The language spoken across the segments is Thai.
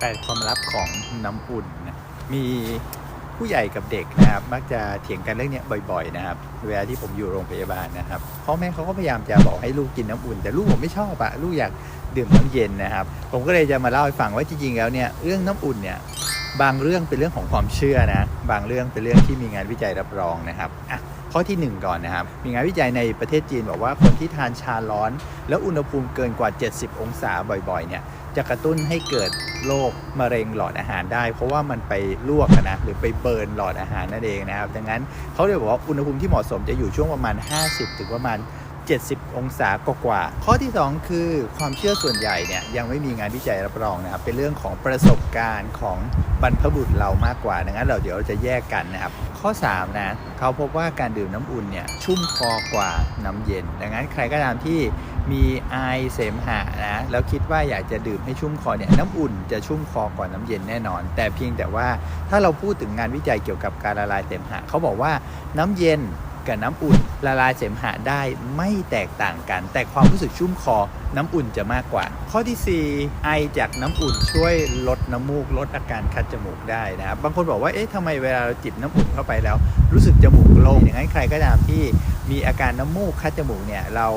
แปดความลับของน้ำอุ่นนะมีผู้ใหญ่กับเด็กนะครับ มักจะเถียงกันเรื่องนี้บ่อยๆนะครับ เวลาที่ผมอยู่โรงพยาบาลนะครับพ่อแม่เขาก็พยายามจะบอกให้ลูกกินน้ำอุ่น แต่ลูกผมไม่ชอบอะลูกอยากดื่มน้ำเย็นนะครับ ผมก็เลยจะมาเล่าให้ฟังว่าจริงๆแล้วเนี่ยเรื่องน้ำอุ่นเนี่ยบางเรื่องเป็นเรื่องของความเชื่อนะ บางเรื่องเป็นเรื่องที่มีงานวิจัยรับรองนะครับอะ ข้อที่หนึ่งก่อนนะครับ มีงานวิจัยในประเทศจีนบอกว่าคนที่ทานชาร้อน แล้วอุณหภูมิเกินกว่า 70 องศาบ่อยๆเนี่ยจะกระตุ้นให้เกิดโรคมะเร็งหลอดอาหารได้ เพราะว่ามันไปลวกอะนะหรือไปเบิร์นหลอดอาหารนั่นเองนะครับ ดังนั้นเขาเลยบอกว่าอุณหภูมิที่เหมาะสมจะอยู่ช่วงประมาณ 50 ถึงประมาณ 70 องศากว่าๆข้อที่ 2 คือความเชื่อส่วนใหญ่เนี่ยยังไม่มีงานวิจัยรับรองนะครับเป็นเรื่องของประสบการณ์ของบรรพบุรุษเรามากกว่าดังนั้นเราเดี๋ยวเราจะแยกกันนะครับ ข้อ 3 นะเขาพบว่าการดื่มน้ำอุ่นเนี่ยชุ่มคอกว่าน้ำเย็น ดังนั้นใครก็ตามที่มีไอเสมหะนะแล้วคิดว่าอยากจะดื่มให้ชุ่มคอเนี่ยน้ำอุ่นจะชุ่มคอกว่าน้ำเย็นแน่นอน แต่เพียงแต่ว่าถ้าเราพูดถึงงานวิจัยเกี่ยวกับการละลายเสมหะเขาบอกว่าน้ำเย็น กับน้ำอุ่นละลายเสมหะได้ไม่แตกต่างกัน แต่ความรู้สึกชุ่มคอน้ำอุ่นจะมากกว่า ข้อที่ 4 ไอจากน้ำอุ่นช่วยลดน้ำมูกลดอาการคัดจมูกได้นะครับบางคนบอกว่าเอ๊ะทำไมเวลาเราจิบน้ำอุ่นเข้าไปแล้ว รู้สึกจมูกโล่งอย่างนั้นใครก็ตามที่มีอาการน้ำมูกคัดจมูกเนี่ยเรา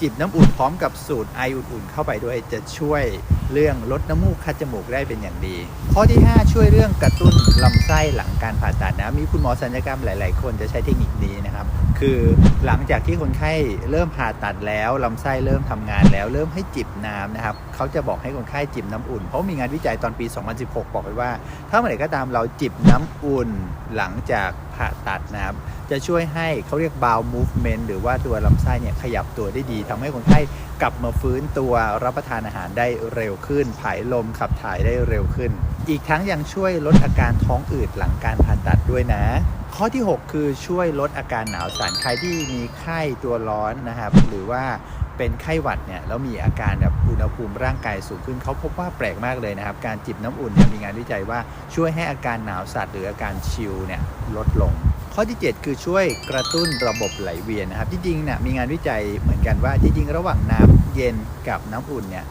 จิบน้ำอุ่นพร้อมกับสูตรไออุ่นๆเข้าไปด้วยจะช่วยเรื่องลดน้ำมูกคัดจมูกได้เป็นอย่างดี ข้อที่ 5 ช่วยเรื่องกระตุ้นลำไส้หลังการผ่าตัดนะมีคุณหมอศัลยกรรมหลาย ๆ คนจะใช้เทคนิคนี้นะครับ คือหลังจากที่คนไข้เริ่มผ่าตัดแล้วลำไส้เริ่มทำงานแล้วเริ่มให้จิบน้ำนะครับเขาจะบอกให้คนไข้จิบน้ำอุ่น เพราะมีงานวิจัยตอนปี 2016 บอกไว้ว่า ถ้าเมื่อไหร่ก็ตามเราจิบน้ำอุ่นหลังจาก ผ่าตัดนะครับ จะช่วยให้เขาเรียก bowel movement หรือว่าตัวลำไส้เนี่ยขยับตัวได้ดีทำให้คนไข้กลับมาฟื้นตัวรับประทานอาหารได้เร็วขึ้นผายลมขับถ่ายได้เร็วขึ้น อีกทั้งยังช่วยลดอาการท้องอืดหลังการผ่าตัดด้วยนะ ข้อที่ 6 คือช่วยลดอาการหนาวสั่นใครที่มีไข้ตัวร้อนนะครับ หรือว่า เป็นไข้หวัดเนี่ยแล้วมีอาการแบบอุณหภูมิร่างกายสูงขึ้นเขาพบว่าแปลกมากเลยนะครับ การจิบน้ำอุ่นเนี่ยมีงานวิจัยว่าช่วยให้อาการหนาวสั่นหรืออาการชิลเนี่ยลดลง ข้อที่ 7 คือช่วยกระตุ้นระบบไหลเวียนนะครับจริงๆเนี่ยมีงานวิจัยเหมือนกันว่าจริงๆระหว่างน้ำเย็นกับน้ำอุ่นเนี่ย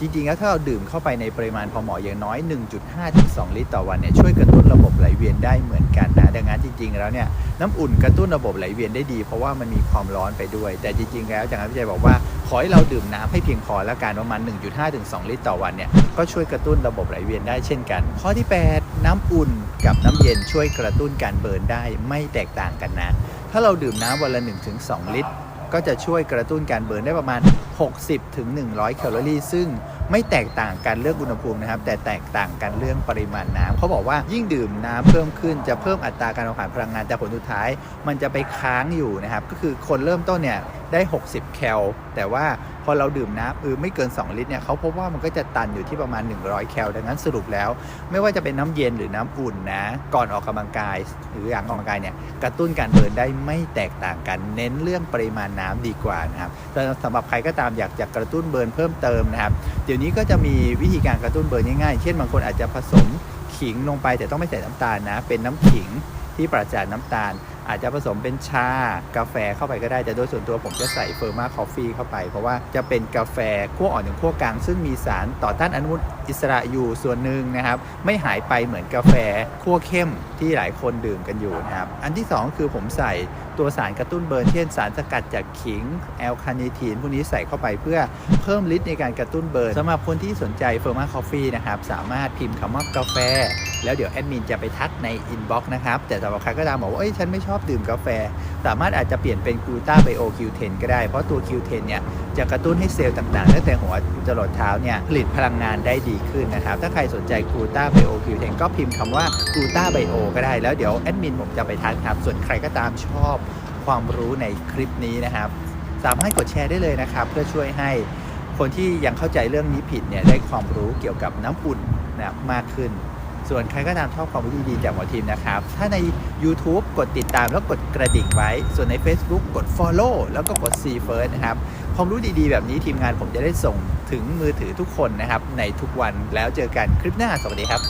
จริงๆแล้วถ้าเราดื่มเข้าไปในปริมาณพอเหมาะอย่างน้อย 1.5ถึง2ลิตรต่อวันเนี่ยช่วยกระตุ้นระบบไหลเวียนได้เหมือนกันนะ นั้นจริง ๆ แล้วเนี่ยน้ำอุ่นกระตุ้นระบบไหลเวียนได้ดี เพราะว่ามันมีความร้อนไปด้วย แต่จริง ๆ แล้วจากงานวิจัยบอกว่าขอให้เราดื่มน้ำให้เพียงพอและการประมาณ 1.5ถึง2ลิตรต่อวันเนี่ยก็ช่วยกระตุ้นระบบไหลเวียนได้เช่นกัน ข้อที่ 8 น้ำอุ่นกับน้ำเย็นช่วยกระตุ้นการเบิร์นได้ไม่แตกต่างกันนะ ถ้าเราดื่มน้ำวันละ 1-2 ลิตรก็จะช่วยกระตุ้นการเบิร์นได้ประมาณ 60ถึง100 แคลอรี่ ซึ่ง ไม่แตกต่างกันเรื่องอุณหภูมินะครับ แต่แตกต่างกันเรื่องปริมาณน้ำเขาบอกว่ายิ่งดื่มน้ำเพิ่มขึ้นจะเพิ่มอัตราการเผาผลาญพลังงานแต่ผลสุดท้าย มันจะไปค้างอยู่นะครับก็คือคนเริ่มต้นเนี่ย ได้ 60 แคล แต่ว่าพอเราดื่มน้ำเออไม่เกิน 2 ลิตรเนี่ยเขาพบว่ามันก็จะตันอยู่ที่ประมาณ 100 แคล ดังนั้นสรุปแล้ว ไม่ว่าจะเป็นน้ำเย็นหรือน้ำอุ่นนะ ก่อนออกกำลังกาย หรือหลังออกกำลังกายเนี่ยกระตุ้นการเบิร์นได้ไม่แตกต่างกัน เน้นเรื่องปริมาณน้ำดีกว่านะครับแต่สำหรับใครก็ตามอยากจะกระตุ้นเบิร์นเพิ่มเติมนะครับเดี๋ยวนี้ก็จะมีวิธีการกระตุ้นเบิร์นง่ายๆ เช่นบางคนอาจจะผสมขิงลงไปแต่ต้องไม่ใส่น้ำตาลนะ เป็นน้ำขิงที่ปราศจากน้ำตาล อาจจะผสมเป็นชากาแฟเข้าไปก็ได้ แต่โดยส่วนตัวผมจะใส่เฟอร์มาคอฟฟี่เข้าไป เพราะว่าจะเป็นกาแฟขั้วอ่อนถึงขั้วกลาง ซึ่งมีสารต่อต้านอนุมูลอิสระอยู่ส่วนหนึ่งนะครับ ไม่หายไปเหมือนกาแฟขั้วเข้มที่หลายคนดื่มกันอยู่นะครับ อันที่สองคือผมใส่ตัวสารกระตุ้นเบิร์นเช่นสารสกัดจากขิงแอลคาเนทีนพวกนี้ใส่เข้าไปเพื่อเพิ่มฤทธิ์ในการกระตุ้นเบิร์นสำหรับคนที่สนใจเฟอร์มาคอฟฟี่นะครับสามารถพิมพ์คำว่ากาแฟ แล้วเดี๋ยวแอดมินจะไปทักในอินบ็อกซ์นะครับ แต่สำหรับใครก็ตามบอกว่าเอ้ยฉันไม่ชอบดื่มกาแฟ สามารถอาจจะเปลี่ยนเป็นกูต้าไบโอคิวเทนก็ได้ เพราะตัวคิวเทนเนี่ยจะกระตุ้นให้เซลล์ต่างๆตั้งแต่หัวจรดเท้าเนี่ยผลิตพลังงานได้ดีขึ้นนะครับ ถ้าใครสนใจกูต้าไบโอคิวเทนก็พิมพ์คำว่ากูต้าไบโอก็ได้แล้วเดี๋ยวแอดมินผมจะไปทักครับส่วนใครก็ตามชอบความรู้ในคลิปนี้นะครับ สามารถกดแชร์ได้เลยนะครับ เพื่อช่วยให้คนที่ยังเข้าใจเรื่องนี้ผิดเนี่ยได้ความรู้เกี่ยวกับน้ำอุ่นนะมากขึ้น ส่วนใครก็ตามชอบความรู้ดีๆจากหมอทีมนะครับ ถ้าใน YouTube กดติดตามแล้วกดกระดิ่งไว้ ส่วนใน Facebook กด Follow แล้วก็กด See First นะครับ ความรู้ดีๆ แบบนี้ทีมงานผมจะได้ส่งถึงมือถือทุกคนนะครับ ในทุกวันแล้วเจอกันคลิปหน้าสวัสดีครับ